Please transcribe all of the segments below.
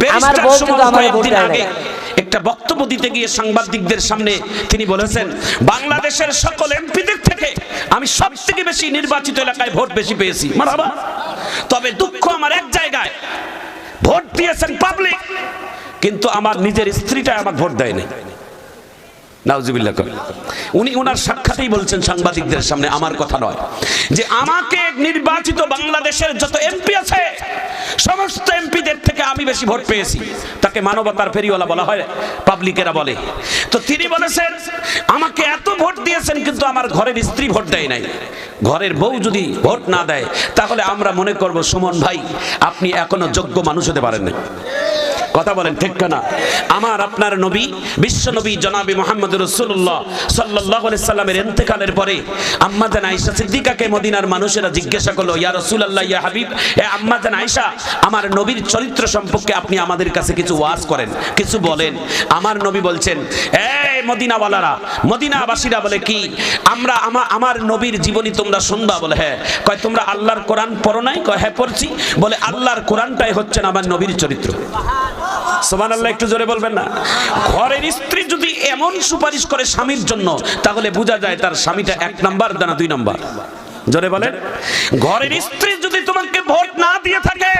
Barrister Suman কয়েকদিন আগে একটা বক্তব্য দিতে গিয়ে সাংবাদিকদের সামনে তিনি বলেছেন বাংলাদেশের সকল এমপিদের থেকে আমি সব থেকে বেশি নির্বাচিত এলাকায় ভোট বেশি পেয়েছি। তবে দুঃখ আমার এক জায়গায় ভোট দিয়েছেন পাবলিক কিন্তু আমার নিজের স্ত্রীটা আমার ভোট দেয়নি। নাউজুবিল্লাহ করে। উনি ওনার সাক্ষাতেই বলছেন সাংবাদিকদের সামনে, আমার কথা নয়। যে আমাকে নির্বাচিত বাংলাদেশের যত এমপি আছে, সমস্ত এমপিদের থেকে আমি বেশি ভোট পেয়েছি। তাকে মানবতার ফেরিওয়ালা বলা হয়, পাবলিকেরা বলে। তো তিনি বলেছেন, আমাকে এত ভোট দিয়েছেন, কিন্তু আমার ঘরের স্ত্রী ভোট দেয় নাই। ঘরের বউ যদি ভোট না দেয়, তাহলে আমরা মনে করব, সুমন ভাই, আপনি এখনও যোগ্য মানুষ হতে পারেন না কথা বলেন ঠিক না আমার আপনার নবী, বিশ্ব নবী জনাবি মোহাম্মদ রসুল্লাহ সাল্লাহ সাল্লামের এন্তেকালের পরে আম্মা জান আইসা সিদ্দিকাকে মদিনার মানুষেরা জিজ্ঞাসা করল, ইয়া রসুল্লাহ ইয়া হাবিব, এ আম্মা জান আইসা আমার নবীর চরিত্র সম্পর্কে আপনি আমাদের কাছে কিছু ওয়াজ করেন, কিছু বলেন। আমার নবী বলছেন, এই মদিনাওয়ালারা, মদিনাবাসীরা বলে কি, আমরা আমার আমার নবীর জীবনী তোমরা শুনবা? বলে হ্যাঁ। কয়, তোমরা আল্লাহর কোরআন পড়ো নাই? কয় হ্যাঁ পড়ছি। বলে, আল্লাহর কোরআনটাই হচ্ছেন আমার নবীর চরিত্র। সোমান আল্লাহ একটু জোরে বলবেন না? ঘরের স্ত্রী যদি এমন সুপারিশ করে স্বামীর জন্য, তাহলে বোঝা যায় তার স্বামীটা এক নাম্বার দানা দুই নাম্বার। জোরে বলেন। ঘরের স্ত্রী যদি তোমাকে ভোট না দিয়ে থাকে,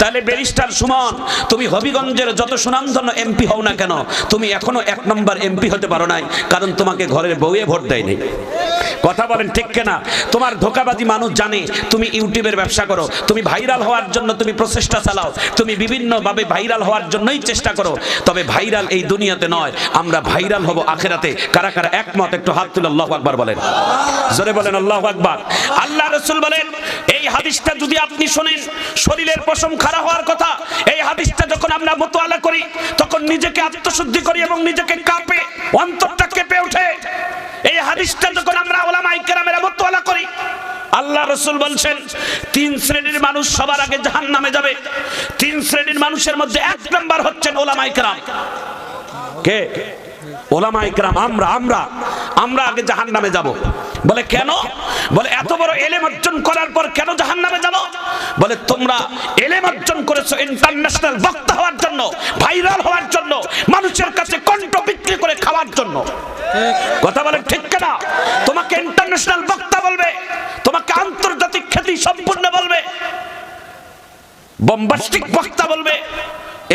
তাহলে ব্যারিস্টার সুমন, তুমি হবিগঞ্জের যত সুনামধন্য এমপি হও না কেন, তুমি এখনও এক নম্বর এমপি হতে পারো নাই, কারণ তোমাকে ঘরের বউয়ে ভোট দেয়নি। কথা বলেন ঠিক কেনা? তোমার ধোকাবাজি মানুষ জানে, তুমি ইউটিউবের ব্যবসা করো, তুমি ভাইরাল হওয়ার জন্য তুমি প্রচেষ্টা চালাও, তুমি বিভিন্নভাবে ভাইরাল হওয়ার জন্যই চেষ্টা করো। তবে ভাইরাল এই দুনিয়াতে নয়, আমরা ভাইরাল হব আখেরাতে। কারা কারা একমত? একটু হাত তুলে আল্লাহ আকবার বলেন। জোরে বলেন আল্লাহ আকবার। আল্লাহ রসুল বলেন এই হাদিসটা যদি আপনি শোনেন, শরীরের পশম খারাপ হওয়ার কথা, এই হাদিসটা যখন আমরা মোতোয়ালা করি, তখন নিজেকে আত্মশুদ্ধি করি এবং নিজেকে কাঁপে, অন্তরটা কেঁপে ওঠে। এই হাদিসটা যখন আমরা ওলামাই কেরামেরা মোতোয়ালা করি, আল্লাহ রসুল বলছেন, তিন শ্রেণির মানুষ সবার আগে জাহান নামে যাবে। তিন শ্রেণির মানুষের মধ্যে এক নম্বর হচ্ছেন ওলামাই কেরাম। কে? ওলামা আমরা আমরা আমরা আগে জাহান নামে যাব। বলে, কেন? বলে, এত বড় এলেম অর্জন করার পর কেন জাহান নামে যাব? বলে, তোমরা এলেম অর্জন করেছ ইন্টারন্যাশনাল বক্তা হওয়ার জন্য ভাইরাল হওয়ার জন্য, মানুষের কাছে কণ্ঠ বিক্রি করে খাওয়ার জন্য। কথা বলেন ঠিক না তোমাকে ইন্টারন্যাশনাল বক্তা বলবে, তোমাকে আন্তর্জাতিক খ্যাতি সম্পূর্ণ বলবে বম্বাস্টিক বক্তা বলবে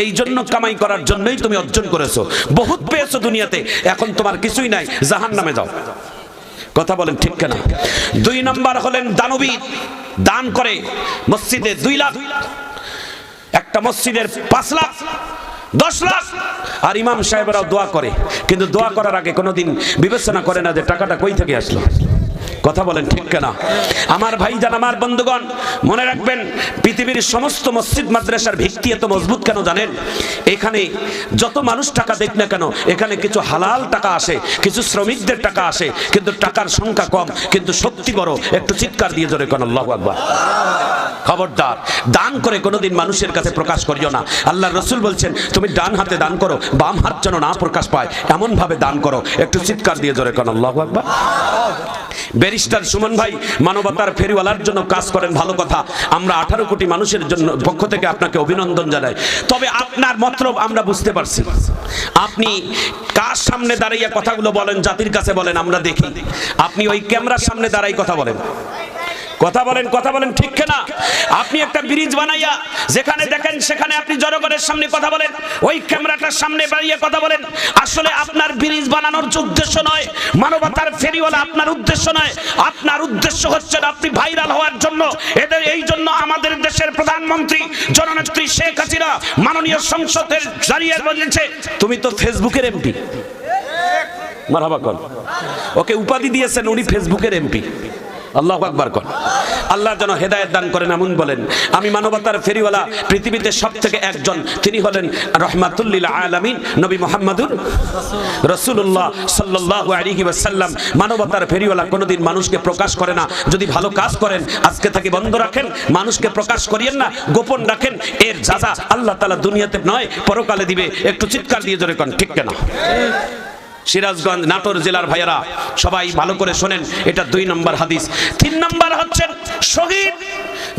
এই জন্য কামাই করার জন্যই তুমি অর্জন করেছ। বহুত পেয়েছ দুনিয়াতে, এখন তোমার কিছুই নাই জাহান নামে যাও। কথা বলেন ঠিক কেনা। দুই নাম্বার হলেন দানবী দান করে মসজিদে দুই লাখ, একটা মসজিদের পাঁচ লাখ, দশ লাখ। আর ইমাম সাহেবরাও দোয়া করে, কিন্তু দোয়া করার আগে কোনোদিন বিবেচনা করে না যে টাকাটা কই থেকে আসলো। কথা বলেন ঠিক কেনা। আমার ভাই জান আমার বন্ধুগণ, মনে রাখবেন, পৃথিবীর সমস্ত মসজিদ, মাদ্রাসার ভিত্তি এত মজবুত কেন জানেন? এখানে যত মানুষ টাকা দেখ না কেন, এখানে কিছু হালাল টাকা আসে, কিছু শ্রমিকদের টাকা আসে, কিন্তু টাকার সংখ্যা কম, কিন্তু শক্তি বড়। একটু চিৎকার দিয়ে জোরে কেন, আল্লাহ আকবার। খবরদার। দান করে কোনোদিন মানুষের কাছে প্রকাশ করিও না। আল্লাহ রসুল বলছেন, তুমি ডান হাতে দান করো, বাম হাত যেন না প্রকাশ পায় এমন ভাবে দান করো। একটু চিৎকার দিয়ে জোরে কোন আল্লাহ আকবার। ব্যারিস্টার সুমন ভাই, মানবতার ফেরিওয়ালার জন্য কাজ করেন, ভালো কথা। আমরা আঠারো কোটি মানুষের জন্য পক্ষ থেকে আপনাকে অভিনন্দন জানাই। তবে আপনার মতলব আমরা বুঝতে পারছি। আপনি কার সামনে দাঁড়িয়ে কথাগুলো বলেন, জাতির কাছে বলেন, আমরা দেখি। আপনি ওই ক্যামেরার সামনে দাঁড়াই কথা বলেন। কথা বলেন কথা বলেন, ঠিক না আপনি একটা ব্রিজ বানাইয়া যেখানে দেখেন, সেখানে আপনি জনগণের সামনে কথা বলেন, ওই ক্যামেরাটার সামনে বাড়িয়ে কথা বলেন। আসলে আপনার ব্রিজ বানানোর উদ্দেশ্য নয়, মানবতার ফেরিওয়ালা আপনার উদ্দেশ্য নয়, আপনার উদ্দেশ্য হচ্ছে আপনি ভাইরাল হওয়ার জন্য। এদের এই জন্য আমাদের দেশের প্রধানমন্ত্রী, জননেত্রী শেখ হাসিনা মাননীয় সংসদের জারিয়ে বলেছে, তুমি তো ফেসবুকের এমপি মারহাবা কর। ওকে উপাধি দিয়েছেন উনি ফেসবুকের এমপি আল্লাহ আকবার কর। আল্লাহ যেন হেদায়ত দান করেন, এমন বলেন। আমি মানবতার ফেরিওয়ালা, পৃথিবীতে সব থেকে একজন। তিনি হলেন রহমাতুল্লিল আলামিন, নবী মোহাম্মদুর রসুল্লাহ সাল্লাহ আলিহি ওয়াসাল্লাম। মানবতার ফেরিওয়ালা কোনোদিন মানুষকে প্রকাশ করে না। যদি ভালো কাজ করেন, আজকে থেকে বন্ধ রাখেন। মানুষকে প্রকাশ করিয়েন না, গোপন রাখেন। এর যাজা আল্লাহ তালা দুনিয়াতে নয়, পরকালে দিবে। একটু চিৎকার দিয়ে জোরে কন, ঠিক কেনা? সিরাজগঞ্জ নাটোর জেলার ভাইয়েরা, সবাই ভালো করে শোনেন, এটা দুই নম্বর হাদিস। তিন নম্বর হচ্ছেন শহীদ,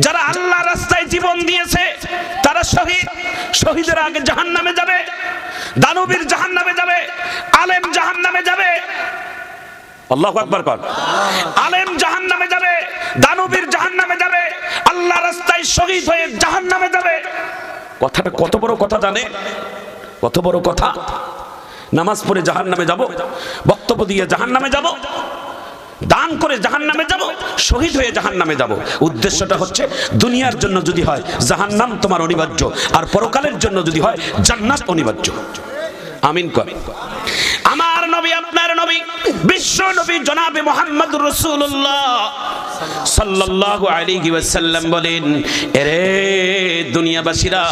যারা আল্লাহ রাস্তায় জীবন দিয়েছে, তারা শহীদ। শহীদের আগে জাহান নামে যাবে, দানবীর জাহান নামে যাবে, আলেম জাহান নামে যাবে। আল্লাহ আকবর কর। আলেম জাহান নামে যাবে, দানবীর জাহান নামে যাবে আল্লাহ রাস্তায় শহীদ হয়ে জাহান নামে যাবে। কথাটা কত বড় কথা জানে? কত বড় কথা? নামাজ পড়ে জাহান নামে যাব, বক্তব্য দিয়ে জাহান নামে যাব, দান করে জাহান নামে যাব, শহীদ হয়ে জাহান নামে যাব। উদ্দেশ্যটা হচ্ছে দুনিয়ার জন্য যদি হয় জাহান নাম তোমার অনিবার্য, আর পরকালের জন্য যদি হয় জান্নাত অনিবার্য। আমিন কর আমার নবী, আপনার নবী, বিশ্ব নবী জনাবে মোহাম্মদ রসুল্লাহ সাল্লাল্লাহু আলাইহি ওয়াসাল্লাম বলেন, এরে দুনিয়াবাসীরা,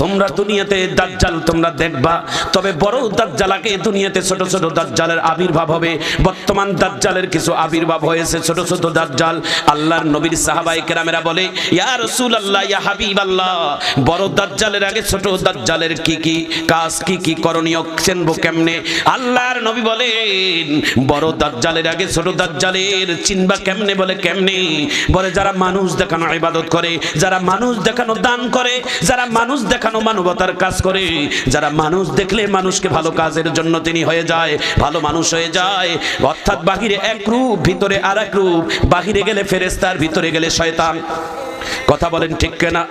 তোমরা দুনিয়াতে দাজ্জাল তোমরা দেখবা। তবে বড় দাজ্জাল আগে দুনিয়াতে ছোট ছোট দাজ্জালের আবির্ভাব হবে। বর্তমান দাজ্জালের কিছু আবির্ভাব হয়েছে ছোট ছোট দাজ্জাল। আল্লাহর নবীর সাহাবাই কেরামেরা বলে, ইয়া রাসূলুল্লাহ, ইয়া হাবিবাল্লাহ, বড় দাজ্জালের আগে ছোট দাজ্জালের কি কি কাজ, কি কি করণীয়, চিনবো কেমনে? আল্লাহর নবী বলেন, বড় দাজ্জালের আগে ছোট দাজ্জালের চিনবা কেমনে বলে কেমনে? বলে, যারা মানুষ দেখানো ইবাদত করে, যারা মানুষ দেখানো দান করে যারা মানুষ দেখানো মানবতার কাজ করে, যারা মানুষ দেখলে মানুষকে ভালো কাজের জন্য তিনি হয়ে যায়, ভালো মানুষ হয়ে যায়। অর্থাৎ বাহিরে এক রূপ, ভিতরে আর এক রূপ, বাহিরে গেলে ফেরেস্তার ভিতরে গেলে শয়তান। কথা বলেন ঠিক কেনা?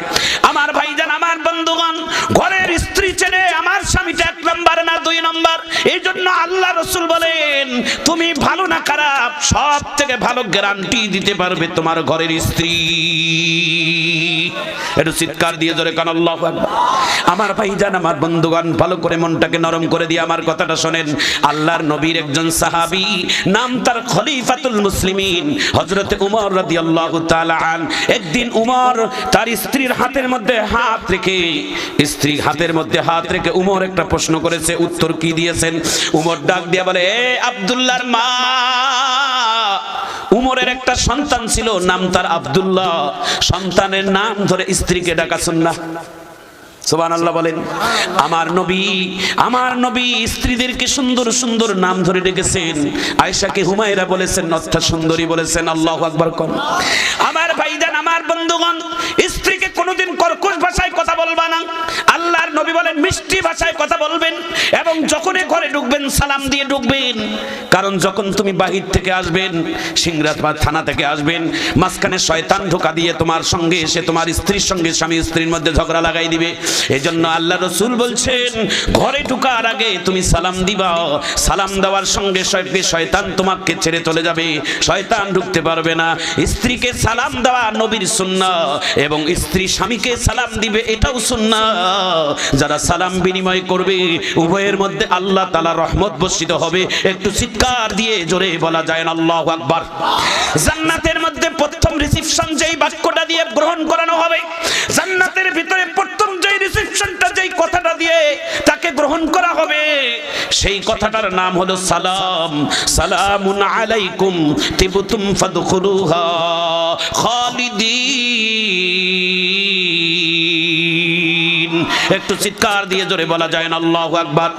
আমার ভাইজান, আমার বন্ধুগণ, ঘরের স্ত্রী চেনে আমার স্বামীটা এক নম্বর না দুই নম্বর? এই জন্য আল্লাহ রসুল বলেন, তুমি ভালো না খারাপ সব থেকে ভালো গ্যারান্টি দিতে পারবে তোমার ঘরের স্ত্রী। একটু চিৎকার দিয়ে জোরে কান, আল্লাহ আমার ভাইজান, আমার বন্ধুগণ, ভালো করে মনটাকে নরম করে দিয়ে আমার কথাটা শোনেন। আল্লাহর নবীর একজন সাহাবী, নাম তার খলিফাতুল মুসলিমিন, হযরতে উমর রাদিয়াল্লাহু তাআলা আন। একদিন উমর তার স্ত্রীর হাতের মধ্যে হাত রেখে স্ত্রী হাতের মধ্যে হাত রেখে উমর একটা প্রশ্ন করেছে, উত্তর কি দিয়েছেন? উমর ডাক দিয়ে বলে, এ আব্দুল্লাহর মা। উমরের একটা সন্তান ছিল, নাম তার আব্দুল্লাহ। সন্তানের নাম ধরে স্ত্রীকে ডাকা না সোবান বলেন, আমার নবী আমার নবী স্ত্রীদেরকে সুন্দর সুন্দর নাম ধরে রেখেছেন আয়েশাকে হুমায়রা বলেছেন অর্থা সুন্দরী বলেছেন। আল্লাহ আকবার কর বন্ধুগণ বলেন মিষ্টি ভাষায় কথা বলবেন এবং যখনই ঘরে ঢুকবেন, সালাম দিয়ে ঢুকবেন, কারণ যখন তুমি বাহির থেকে আসবেন সিংরাজবাদ থানা থেকে আসবেন, মাঝখানে শয়তান ঢোকা দিয়ে তোমার সঙ্গে এসে তোমার স্ত্রীর সঙ্গে স্বামী স্ত্রীর মধ্যে ঝগড়া লাগাই দিবে। এই জন্য আল্লাহ রসুল বলছেন, ঘরে ঢুকার আগে তুমি সালাম দিবা। সালাম দেওয়ার সঙ্গে শয়তান তোমাকে ছেড়ে চলে যাবে। শয়তান ঢুকতে পারবে না। স্ত্রীকে সালাম দেওয়া নবীর সুন্না এবং স্ত্রী স্বামীকে সালাম দিবে, এটাও সুন্না যারা সালাম বিনিময় করবে। উভয়ের মধ্যে আল্লাহ তালা রহমত বর্ষিত হবে। একটু চিৎকার দিয়ে জোরে বলা যায় না, আল্লাহ আকবার। জান্নাতের মধ্যে প্রথম রিসিপশন যেই বাক্যটা দিয়ে গ্রহণ করানো হবে, জান্নাতের ভিতরে প্রথম যেই রিসিপশনটা যেই কথাটা দিয়ে তাকে গ্রহণ করা হবে, সেই কথাটার নাম হলো সালাম। সালামুন আলাইকুম, তিবতুম ফাদখুলুহা খালিদিন। একটু চিৎকার দিয়ে জোরে বলা যায় না, আল্লাহু আকবার।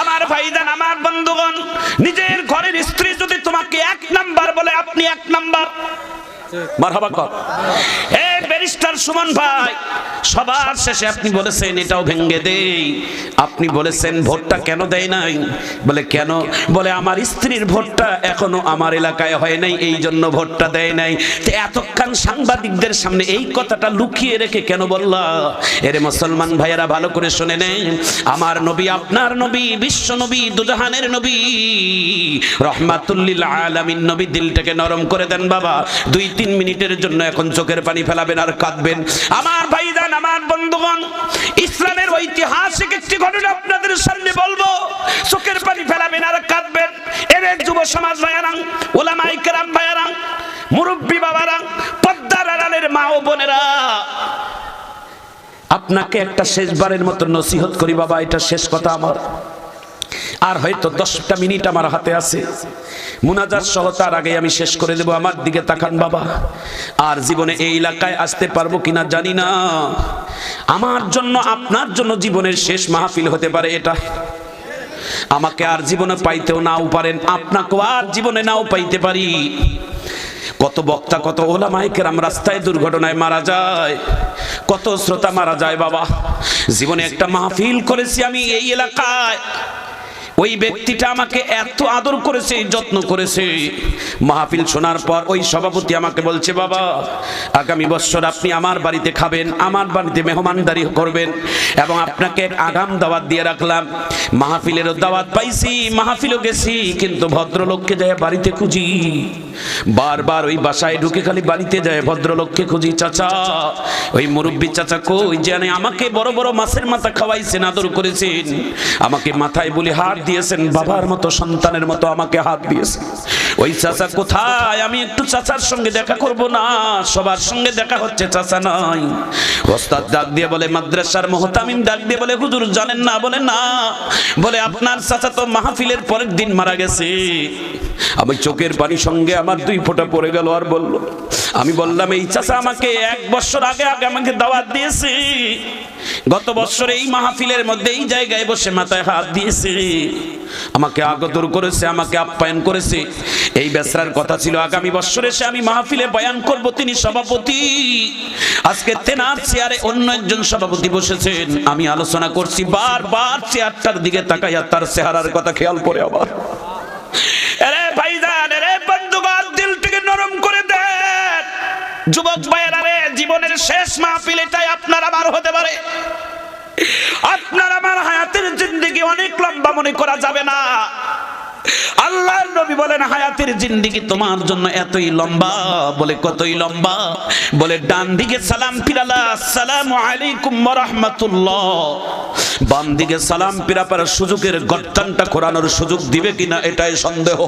আমার ভাইজান, আমার বন্ধুগণ, নিজের ঘরের স্ত্রী যদি তোমাকে এক নাম্বার বলে, আপনি এক নাম্বার। মারহাবা কর। ব্যারিস্টার সুমন ভাই, সবার শেষে আপনি বলেছেন এটাও ভেঙ্গে দেই। আপনি বলেছেন ভোটটা কেন দেয় নাই? বলে কেন? বলে আমার স্ত্রীর ভোটটা এখনও আমার এলাকায় হয় নাই, এই জন্য ভোটটা দেয় নাই। তো এতক্ষণ সাংবাদিকদের সামনে এই কথাটা লুকিয়ে রেখে কেন বললা? এরে মুসলমান ভাইয়েরা, ভালো করে শুনে নেই। আমার নবী, আপনার নবী, বিশ্ব নবী, দুজাহানের নবী, রহমাতুল্লিল আলামিন নবী, দিলটাকে নরম করে দেন বাবা। দুই তিন মিনিটের জন্য এখন চোখের পানি ফেলাবেন আর কাঁদবেন। আমার ভাইজান, আমার বন্ধুগণ, ইসলামের ঐতিহাসিক একটি ঘটনা আপনাদের সামনে বলব। চোখের পানি ফেলাবেন আর কাঁদবেন। এর যুব সমাজ ভাইয়ারাং, ওলামাই কেরাম ভাইয়ারাং, মুরব্বী বাবারাং, পদ্মার আড়ালের মা ও বোনেরা, আপনাকে একটা শেষবারের মতো নসিহত করি বাবা, এটা শেষ কথা আমার। আর হয়তো দশটা মিনিট আমার হাতে আছে। মুনাজার সহ তার আগে আমি শেষ করে দেব আমার দিকে তাকান বাবা। আর জীবনে এই এলাকায় আসতে পারব কিনা জানি না। আমার জন্য, আপনার জন্য জীবনের শেষ মাহফিল হতে পারে এটা। আমাকে আর জীবনে পাইতেও নাও পারেন, আপনাকেও আর জীবনে নাও পাইতে পারি। কত বক্তা, কত ওলামাই কেরাম রাস্তায় দুর্ঘটনায় মারা যায়, কত শ্রোতা মারা যায় বাবা। জীবনে একটা মাহফিল করেছি আমি এই এলাকায়। ওই ব্যক্তিটা আমাকে এত আদর করেছে, যত্ন করেছে। মাহফিল শোনার পর ওই সভাপতি আমাকে বলছে, বাবা, আগামী বছর আপনি আমার বাড়িতে খাবেন, আমার বাড়িতে মেহমানদারি করবেন এবং আপনাকে আগাম দাওয়াত দিয়ে রাখলাম। মাহফিলেরও দাওয়াত পাইছি, মাহফিলও গেছি, কিন্তু ভদ্রলোককে যায় বাড়িতে খুঁজি। বারবার ওই বাসায় ঢুকে খালি বাড়িতে যায়, ভদ্রলোককে খুঁজি, চাচা, ওই মুরব্বী চাচা কই? জানে আমাকে বড় বড় মাছের মাথা খাওয়াইছেন, আদর করেছেন। আমাকে মাথায় বলে হাত দিয়েছেন, বাবার মতো, সন্তানের মতো আমাকে হাত দিয়েছেন। ওই চাচা কোথায়? আমি একটু চাচার সঙ্গে দেখা করব না, সবার সঙ্গে দেখা হচ্ছে, চাচা নাই। ওস্তাদ ডাক দিয়ে বলে, মাদ্রাসার মোহতামিম ডাক দিয়ে বলে, হুজুর জানেন না, বলে না। বলে, আপনার চাচা তো মাহফিলের পরের দিন মারা গেছে। আমি চোখের পানি সঙ্গে আমার দুই ফোঁটা পড়ে গেল আর বলল, আমি বললাম, এই চাচা আমাকে এক বছর আগে আগে আমাকে দাওয়াত দিয়েছে। গত বছর এই মাহফিলের মধ্যে এই জায়গায় বসে মাথায় হাত দিয়েছে। আমাকে আগতর করেছে, আমাকে আপ্যায়ন করেছে। এই বেসরার কথা ছিল, আগামী বছর এসে আমি মাহফিলে বয়ান করব, তিনি সভাপতি। আজকে তেনার চেয়ারে অন্য একজন সভাপতি বসেছেন। আমি আলোচনা করছি, বারবার চেয়ারটার দিকে তাকাইয়া তার চেহারার কথা খেয়াল করে আবার। আরে ভাইজান আরে বন্ধুগণ, দিলটিকে নরম করে দেন। যুবক ভাইয়েরা রে জীবনের শেষ মাহফিল এটাই আপনার আমার হতে পারে। আপনার আমার হায়াতের জিন্দেগি অনেক লম্বা মনে করা যাবে না। নবী বলেন, হায়াতের জিন্দিগি তোমার জন্য এতই লম্বা বলে কতই লম্বা? বলে ডান দিকে সালাম ফিরালা আলাইকুম বাম দিকে সালাম সুযোগের গর্তানটা খোরানোর সুযোগ দিবে কিনা এটাই সন্দেহ।